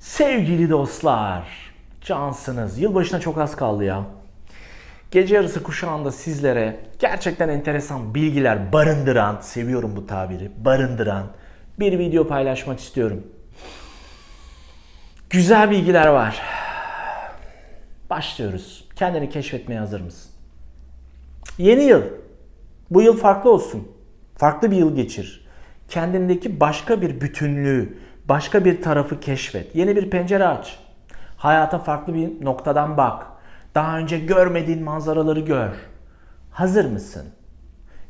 Sevgili dostlar, cansınız. Yılbaşına çok az kaldı ya. Gece yarısı kuşağında sizlere gerçekten enteresan bilgiler barındıran, seviyorum bu tabiri, barındıran bir video paylaşmak istiyorum. Güzel bilgiler var. Başlıyoruz. Kendini keşfetmeye hazır mısın? Yeni yıl. Bu yıl farklı olsun. Farklı bir yıl geçir. Kendindeki başka bir bütünlüğü, başka bir tarafı keşfet. Yeni bir pencere aç. Hayata farklı bir noktadan bak. Daha önce görmediğin manzaraları gör. Hazır mısın?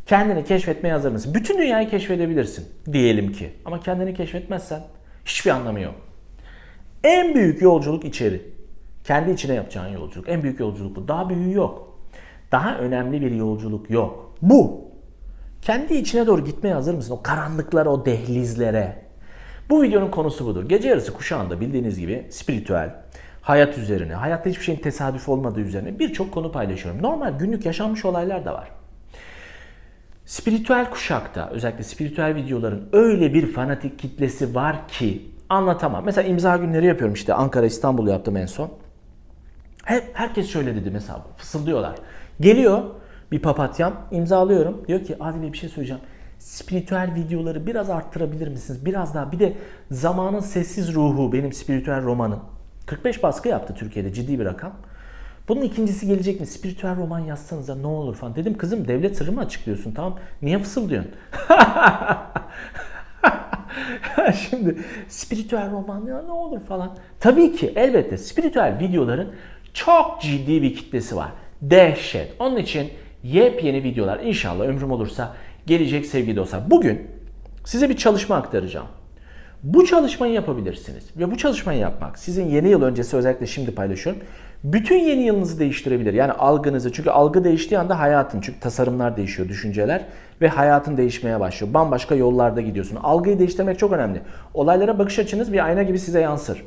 Kendini keşfetmeye hazır mısın? Bütün dünyayı keşfedebilirsin diyelim ki. Ama kendini keşfetmezsen hiçbir anlamı yok. En büyük yolculuk içeri. Kendi içine yapacağın yolculuk. En büyük yolculuk bu. Daha büyüğü yok. Daha önemli bir yolculuk yok. Bu. Kendi içine doğru gitmeye hazır mısın? O karanlıklara, o dehlizlere. Bu videonun konusu budur. Gece yarısı kuşağında bildiğiniz gibi spiritüel, hayat üzerine, hayatta hiçbir şeyin tesadüf olmadığı üzerine birçok konu paylaşıyorum. Normal günlük yaşanmış olaylar da var. Spiritüel kuşakta özellikle spiritüel videoların öyle bir fanatik kitlesi var ki anlatamam. Mesela imza günleri yapıyorum işte Ankara İstanbul yaptım en son. Hep herkes şöyle dedi mesela fısıldıyorlar. Geliyor bir papatyam imzalıyorum. Diyor ki Adil Bey bir şey söyleyeceğim. Spiritüel videoları biraz arttırabilir misiniz? Biraz daha. Bir de Zamanın Sessiz Ruhu benim spiritüel romanım. 45 baskı yaptı Türkiye'de ciddi bir rakam. Bunun ikincisi gelecek mi? Spiritüel roman yazsanıza ne olur falan. Dedim kızım devlet sırrı mı açıklıyorsun tamam. Niye fısıldıyorsun? Şimdi spiritüel roman ya ne olur falan. Tabii ki elbette spiritüel videoların çok ciddi bir kitlesi var. Dehşet. Onun için yepyeni videolar inşallah ömrüm olursa gelecek sevgili dostlar. Bugün size bir çalışma aktaracağım. Bu çalışmayı yapabilirsiniz. Ve bu çalışmayı yapmak sizin yeni yıl öncesi özellikle şimdi paylaşıyorum. Bütün yeni yılınızı değiştirebilir. Yani algınızı. Çünkü algı değiştiği anda hayatın. Çünkü tasarımlar değişiyor, düşünceler. Ve hayatın değişmeye başlıyor. Bambaşka yollarda gidiyorsun. Algıyı değiştirmek çok önemli. Olaylara bakış açınız bir ayna gibi size yansır.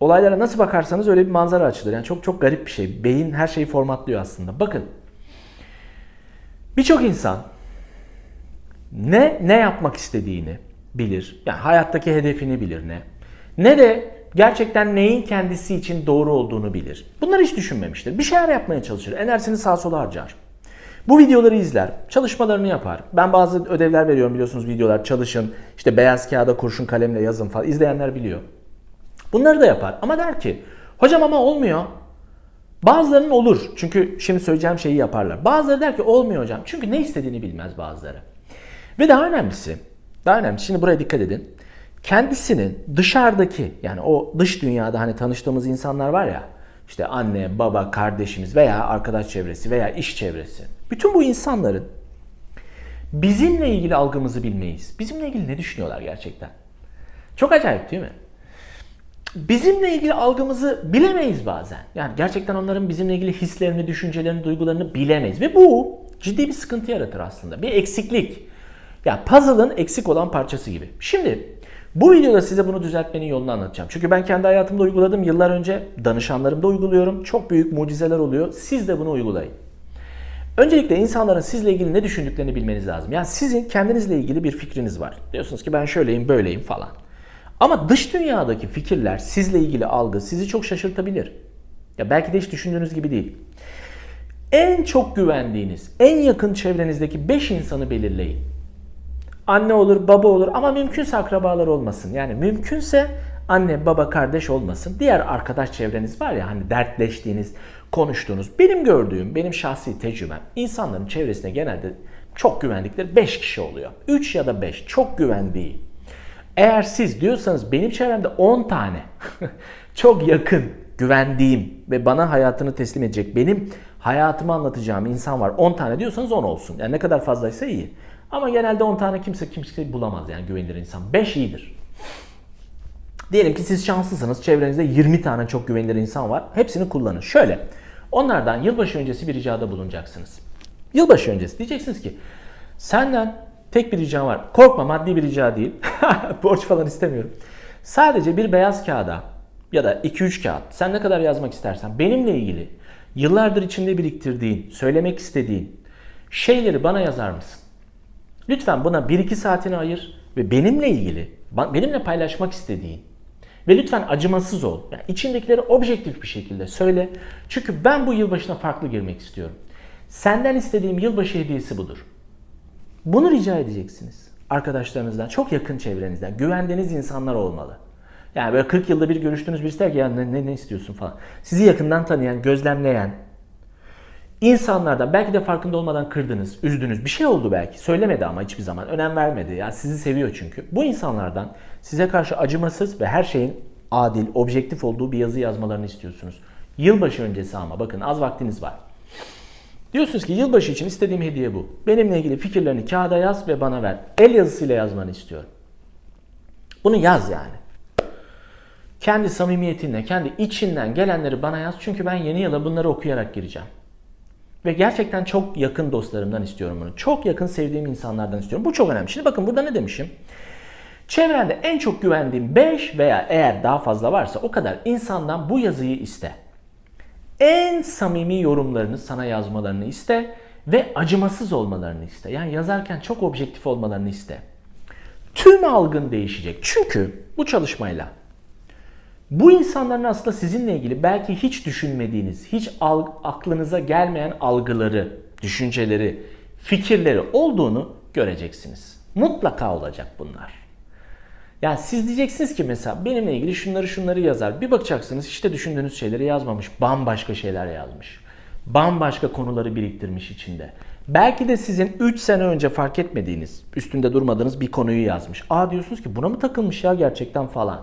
Olaylara nasıl bakarsanız öyle bir manzara açılır. Yani çok çok garip bir şey. Beyin her şeyi formatlıyor aslında. Bakın. Birçok insan ne ne yapmak istediğini bilir. Yani hayattaki hedefini bilir ne. Ne de gerçekten neyin kendisi için doğru olduğunu bilir. Bunları hiç düşünmemiştir. Bir şeyler yapmaya çalışır. Enerjisini sağa sola harcar. Bu videoları izler, çalışmalarını yapar. Ben bazı ödevler veriyorum biliyorsunuz videolar. Çalışın, işte beyaz kağıda kurşun kalemle yazın falan. İzleyenler biliyor. Bunları da yapar ama der ki hocam ama olmuyor. Bazılarının olur. Çünkü şimdi söyleyeceğim şeyi yaparlar. Bazıları der ki olmuyor hocam. Çünkü ne istediğini bilmez bazıları. Ve daha önemlisi, daha önemlisi şimdi buraya dikkat edin. Kendisinin dışarıdaki yani o dış dünyada hani tanıştığımız insanlar var ya işte anne, baba, kardeşimiz veya arkadaş çevresi veya iş çevresi. Bütün bu insanların bizimle ilgili algımızı bilmeyiz. Bizimle ilgili ne düşünüyorlar gerçekten? Çok acayip değil mi? Bizimle ilgili algımızı bilemeyiz bazen. Yani gerçekten onların bizimle ilgili hislerini, düşüncelerini, duygularını bilemeyiz. Ve bu ciddi bir sıkıntı yaratır aslında. Bir eksiklik. Ya puzzle'ın eksik olan parçası gibi. Şimdi bu videoda size bunu düzeltmenin yolunu anlatacağım. Çünkü ben kendi hayatımda uyguladım. Yıllar önce danışanlarımda uyguluyorum. Çok büyük mucizeler oluyor. Siz de bunu uygulayın. Öncelikle insanların sizle ilgili ne düşündüklerini bilmeniz lazım. Yani sizin kendinizle ilgili bir fikriniz var. Diyorsunuz ki ben şöyleyim, böyleyim falan. Ama dış dünyadaki fikirler, sizle ilgili algı sizi çok şaşırtabilir. Ya belki de hiç düşündüğünüz gibi değil. En çok güvendiğiniz, en yakın çevrenizdeki 5 insanı belirleyin. Anne olur, baba olur ama mümkünse akrabalar olmasın. Yani mümkünse anne, baba, kardeş olmasın. Diğer arkadaş çevreniz var ya hani dertleştiğiniz, konuştuğunuz. Benim gördüğüm, benim şahsi tecrübem insanların çevresine genelde çok güvendikleri 5 kişi oluyor. 3 ya da 5 çok güvendiği. Eğer siz diyorsanız benim çevremde 10 tane çok yakın, güvendiğim ve bana hayatını teslim edecek, benim hayatımı anlatacağım insan var 10 tane diyorsanız 10 olsun. Yani ne kadar fazlaysa iyi. Ama genelde 10 tane kimse kimse bulamaz yani güvenilir insan. 5 iyidir. Diyelim ki siz şanslısınız. Çevrenizde 20 tane çok güvenilir insan var. Hepsini kullanın. Şöyle. Onlardan yılbaşı öncesi bir ricada bulunacaksınız. Yılbaşı öncesi diyeceksiniz ki senden tek bir ricam var. Korkma maddi bir rica değil. Borç falan istemiyorum. Sadece bir beyaz kağıda ya da 2-3 kağıt sen ne kadar yazmak istersen benimle ilgili yıllardır içinde biriktirdiğin, söylemek istediğin şeyleri bana yazar mısın? Lütfen buna 1-2 saatini ayır ve benimle ilgili, benimle paylaşmak istediğin Ve lütfen acımasız ol. Yani içindekileri objektif bir şekilde söyle. Çünkü ben bu yılbaşına farklı girmek istiyorum. Senden istediğim yılbaşı hediyesi budur. Bunu rica edeceksiniz. Arkadaşlarınızdan, çok yakın çevrenizden, güvendiğiniz insanlar olmalı. Yani böyle 40 yılda bir görüştüğünüz birisi der ki ya ne, ne, ne istiyorsun falan. Sizi yakından tanıyan, gözlemleyen, insanlardan belki de farkında olmadan kırdınız, üzdünüz. Bir şey oldu belki. Söylemedi ama hiçbir zaman. Önem vermedi. Ya sizi seviyor çünkü. Bu insanlardan size karşı acımasız ve her şeyin adil, objektif olduğu bir yazı yazmalarını istiyorsunuz. Yılbaşı öncesi ama bakın az vaktiniz var. Diyorsunuz ki yılbaşı için istediğim hediye bu. Benimle ilgili fikirlerini kağıda yaz ve bana ver. El yazısıyla yazmanı istiyorum. Bunu yaz yani. Kendi samimiyetinle, kendi içinden gelenleri bana yaz. Çünkü ben yeni yıla bunları okuyarak gireceğim. Ve gerçekten çok yakın dostlarımdan istiyorum bunu. Çok yakın sevdiğim insanlardan istiyorum. Bu çok önemli. Şimdi bakın burada ne demişim? Çevrende en çok güvendiğim 5 veya eğer daha fazla varsa o kadar insandan bu yazıyı iste. En samimi yorumlarını sana yazmalarını iste ve acımasız olmalarını iste. Yani yazarken çok objektif olmalarını iste. Tüm algın değişecek. Çünkü bu çalışmayla bu insanların aslında sizinle ilgili belki hiç düşünmediğiniz, hiç aklınıza gelmeyen algıları, düşünceleri, fikirleri olduğunu göreceksiniz. Mutlaka olacak bunlar. Yani siz diyeceksiniz ki mesela benimle ilgili şunları şunları yazar. Bir bakacaksınız işte düşündüğünüz şeyleri yazmamış. Bambaşka şeyler yazmış. Bambaşka konuları biriktirmiş içinde. Belki de sizin 3 sene önce fark etmediğiniz, üstünde durmadığınız bir konuyu yazmış. Aa diyorsunuz ki buna mı takılmış ya gerçekten falan.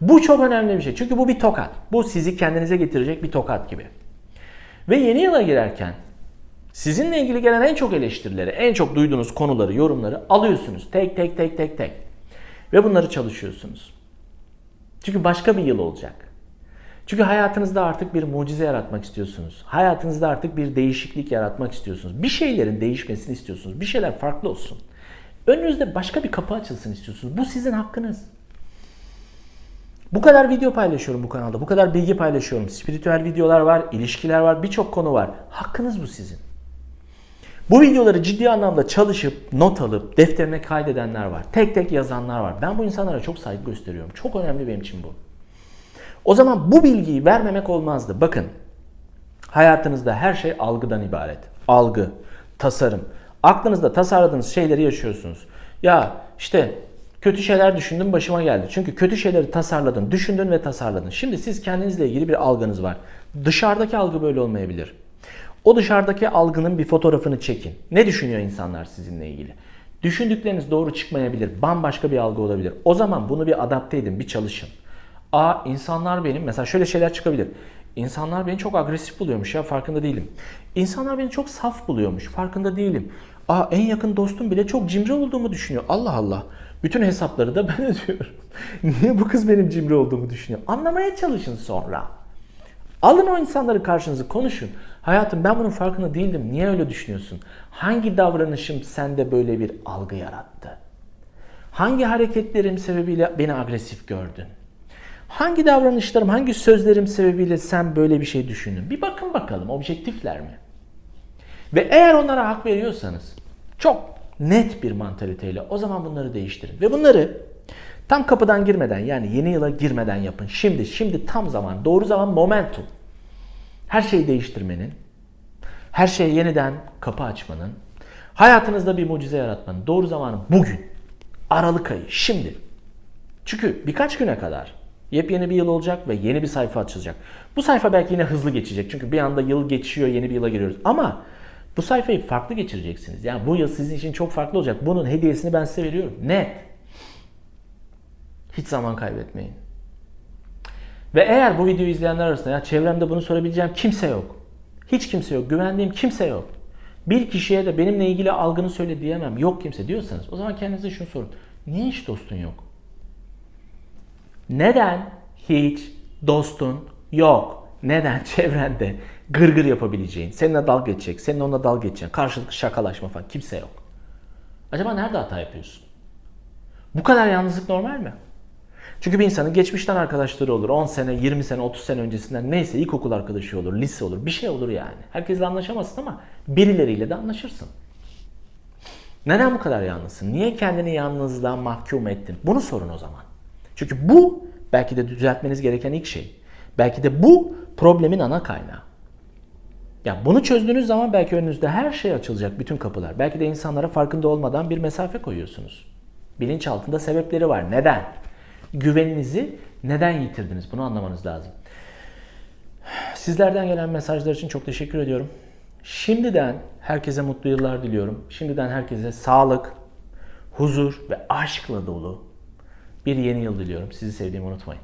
Bu çok önemli bir şey. Çünkü bu bir tokat. Bu sizi kendinize getirecek bir tokat gibi. Ve yeni yıla girerken sizinle ilgili gelen en çok eleştirileri, en çok duyduğunuz konuları, yorumları alıyorsunuz. Tek tek tek tek tek. Ve bunları çalışıyorsunuz. Çünkü başka bir yıl olacak. Çünkü hayatınızda artık bir mucize yaratmak istiyorsunuz. Hayatınızda artık bir değişiklik yaratmak istiyorsunuz. Bir şeylerin değişmesini istiyorsunuz. Bir şeyler farklı olsun. Önünüzde başka bir kapı açılsın istiyorsunuz. Bu sizin hakkınız. Bu kadar video paylaşıyorum bu kanalda. Bu kadar bilgi paylaşıyorum. Spiritüel videolar var, ilişkiler var, birçok konu var. Hakkınız bu sizin. Bu videoları ciddi anlamda çalışıp, not alıp, defterine kaydedenler var. Tek tek yazanlar var. Ben bu insanlara çok saygı gösteriyorum. Çok önemli benim için bu. O zaman bu bilgiyi vermemek olmazdı. Bakın, hayatınızda her şey algıdan ibaret. Algı, tasarım. Aklınızda tasarladığınız şeyleri yaşıyorsunuz. Ya işte kötü şeyler düşündüm başıma geldi. Çünkü kötü şeyleri tasarladın, düşündün ve tasarladın. Şimdi siz kendinizle ilgili bir algınız var. Dışarıdaki algı böyle olmayabilir. O dışarıdaki algının bir fotoğrafını çekin. Ne düşünüyor insanlar sizinle ilgili? Düşündükleriniz doğru çıkmayabilir. Bambaşka bir algı olabilir. O zaman bunu bir adapte edin, bir çalışın. A insanlar benim mesela şöyle şeyler çıkabilir. İnsanlar beni çok agresif buluyormuş ya farkında değilim. İnsanlar beni çok saf buluyormuş farkında değilim. Aa en yakın dostum bile çok cimri olduğumu düşünüyor. Allah Allah. Bütün hesapları da ben ödüyorum. Niye bu kız benim cimri olduğumu düşünüyor? Anlamaya çalışın sonra. Alın o insanları karşınıza konuşun. Hayatım ben bunun farkında değildim. Niye öyle düşünüyorsun? Hangi davranışım sende böyle bir algı yarattı? Hangi hareketlerim sebebiyle beni agresif gördün? Hangi davranışlarım, hangi sözlerim sebebiyle sen böyle bir şey düşündün? Bir bakın bakalım objektifler mi? Ve eğer onlara hak veriyorsanız çok net bir mantaliteyle o zaman bunları değiştirin. Ve bunları tam kapıdan girmeden yani yeni yıla girmeden yapın. Şimdi, şimdi tam zaman, doğru zaman momentum. Her şeyi değiştirmenin, her şeye yeniden kapı açmanın, hayatınızda bir mucize yaratmanın doğru zamanı bugün. Aralık ayı, şimdi. Çünkü birkaç güne kadar yepyeni bir yıl olacak ve yeni bir sayfa açılacak. Bu sayfa belki yine hızlı geçecek. Çünkü bir anda yıl geçiyor, yeni bir yıla giriyoruz. Ama bu sayfayı farklı geçireceksiniz. Yani bu yıl sizin için çok farklı olacak. Bunun hediyesini ben size veriyorum. Net. Hiç zaman kaybetmeyin. Ve eğer bu videoyu izleyenler arasında ya çevremde bunu sorabileceğim kimse yok. Hiç kimse yok. Güvendiğim kimse yok. Bir kişiye de benimle ilgili algını söyle diyemem. Yok kimse diyorsanız o zaman kendinize şunu sorun. Niye hiç dostun yok? Neden hiç dostun yok? Neden çevrende gırgır yapabileceğin, seninle dalga geçecek, seninle onunla dalga geçecek, karşılıklı şakalaşma falan kimse yok? Acaba nerede hata yapıyorsun? Bu kadar yalnızlık normal mi? Çünkü bir insanın geçmişten arkadaşları olur. 10 sene, 20 sene, 30 sene öncesinden neyse ilkokul arkadaşı olur, lise olur, bir şey olur yani. Herkesle anlaşamazsın ama birileriyle de anlaşırsın. Neden bu kadar yalnızsın? Niye kendini yalnızlığa mahkum ettin? Bunu sorun o zaman. Çünkü bu Belki de düzeltmeniz gereken ilk şey. Belki de bu problemin ana kaynağı. Ya bunu çözdüğünüz zaman belki önünüzde her şey açılacak, bütün kapılar. Belki de insanlara farkında olmadan bir mesafe koyuyorsunuz. Bilinç altında sebepleri var. Neden? Güveninizi neden yitirdiniz? Bunu anlamanız lazım. Sizlerden gelen mesajlar için çok teşekkür ediyorum. Şimdiden herkese mutlu yıllar diliyorum. Şimdiden herkese sağlık, huzur ve aşkla dolu bir yeni yıl diliyorum. Sizi sevdiğimi unutmayın.